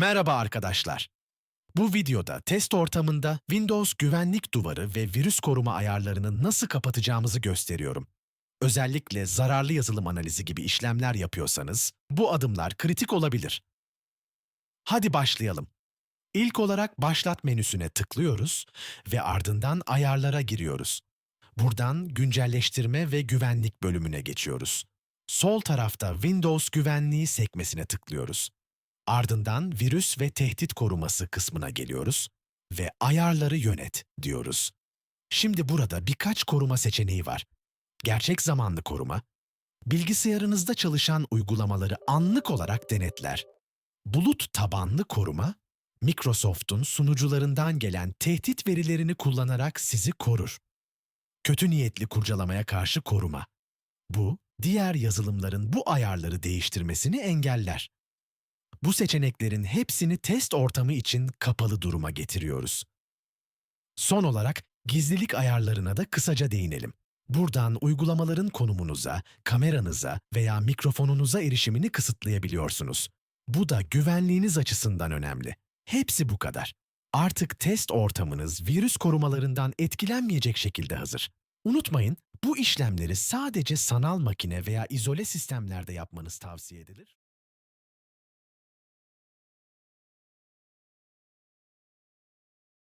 Merhaba arkadaşlar. Bu videoda test ortamında Windows güvenlik duvarı ve virüs koruma ayarlarını nasıl kapatacağımızı gösteriyorum. Özellikle zararlı yazılım analizi gibi işlemler yapıyorsanız bu adımlar kritik olabilir. Hadi başlayalım. İlk olarak Başlat menüsüne tıklıyoruz ve ardından Ayarlara giriyoruz. Buradan Güncelleştirme ve Güvenlik bölümüne geçiyoruz. Sol tarafta Windows Güvenliği sekmesine tıklıyoruz. Ardından virüs ve tehdit koruması kısmına geliyoruz ve ayarları yönet diyoruz. Şimdi burada birkaç koruma seçeneği var. Gerçek zamanlı koruma, bilgisayarınızda çalışan uygulamaları anlık olarak denetler. Bulut tabanlı koruma, Microsoft'un sunucularından gelen tehdit verilerini kullanarak sizi korur. Kötü niyetli kurcalamaya karşı koruma. Bu, diğer yazılımların bu ayarları değiştirmesini engeller. Bu seçeneklerin hepsini test ortamı için kapalı duruma getiriyoruz. Son olarak gizlilik ayarlarına da kısaca değinelim. Buradan uygulamaların konumunuza, kameranıza veya mikrofonunuza erişimini kısıtlayabiliyorsunuz. Bu da güvenliğiniz açısından önemli. Hepsi bu kadar. Artık test ortamınız virüs korumalarından etkilenmeyecek şekilde hazır. Unutmayın, bu işlemleri sadece sanal makine veya izole sistemlerde yapmanız tavsiye edilir.